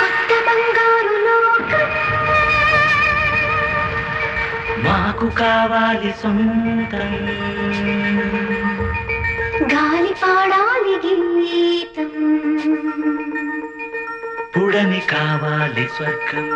కొత్త బంగారు లోకం మాకు కావాలి సొంతం. గాలి పాడాలి గీతం పుడని కావాలి స్వర్గం.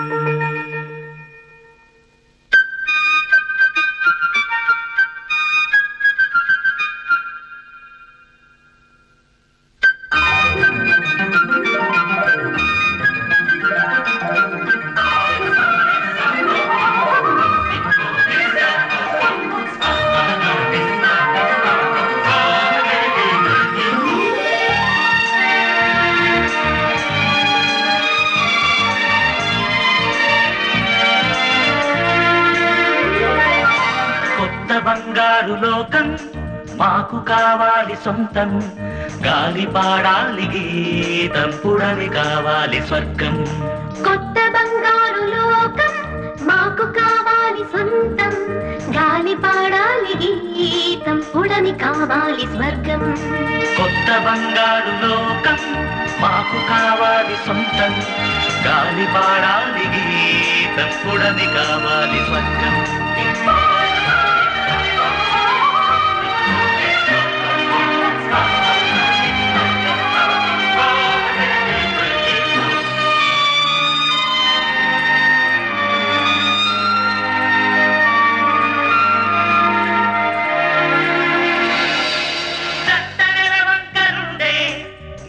లోకం మాకు కావాలి సొంతం. గాలి పాడాలి గీతం పుడని కావాలి స్వర్గం. కొత్త బంగారు లోకం మాకు కావాలి సొంతం. గాలి పాడాలి గీతం పుడమి కావాలి స్వర్గం. కొత్త బంగారు లోకం మాకు కావాలి సొంతం. గాలి పాడాలి గీతం పుడని కావాలి స్వర్గం.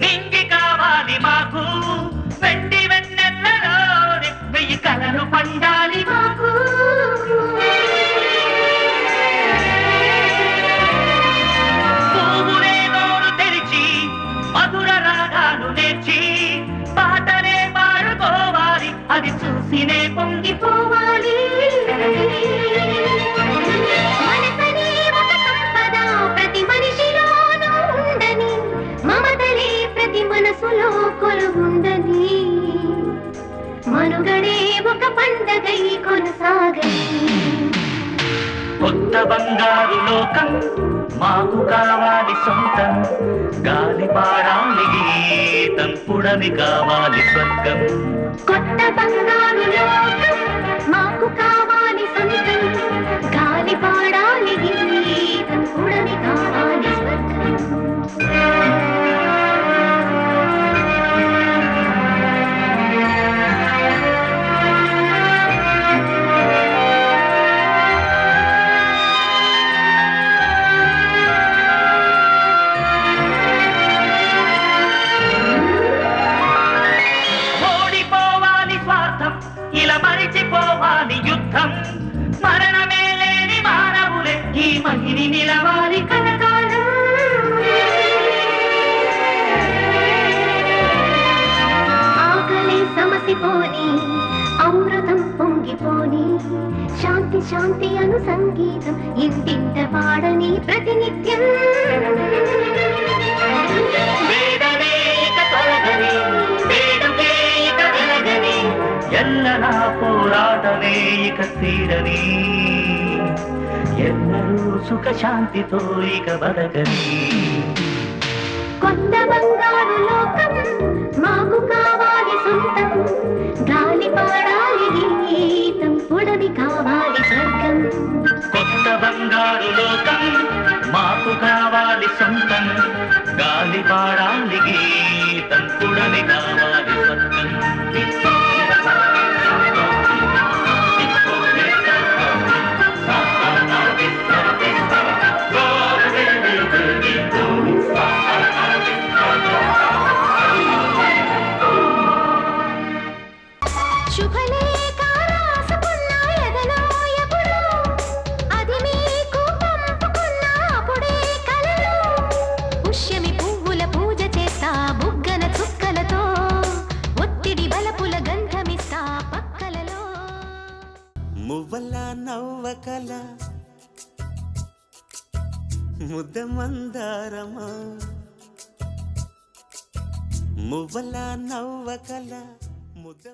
నింగి కావాలి మాకు. వెండి వెన్నెల్లలో వెయ్యి కలలు పండాలి మాకు. పువ్వులే నోరు తెరిచి మధుర రాగాలు నేర్చి పాటనే పాడుకోవాలి అది చూసినే పొంగిపో కొత్త బంగారు లోకం మాకు కావాలి సొంతం. గాలి పాడాలి గీతం పుడని కావాలి స్వర్గం. కొత్త బంగారు లోకం మాకు కావాలి సొంతం. గాలి పాడాలి మహిని నిలవాలి కలకాలం ఆకలి సమసిపోని అమృతం పొంగిపోని శాంతి శాంతి అను సంగీతం ఇంటింట పాడని ప్రతినిత్యం. ఇక తీరని ఎన్నరూ సుఖ శాంతితో ఇక బతకని. కొత్త బంగారు లోకం మాకు కావాలి సొంతం. గాలి పాడాలి గీతం పుడమి కావాలి స్వర్గం. కొత్త బంగారు లోకం మాకు కావాలి సొంతం. గాలి పాడాలి గీతం పుడని కావాలి నవ్వకల ముద్ద మందారమా మువ్వల నవ్వకల. ముద్ద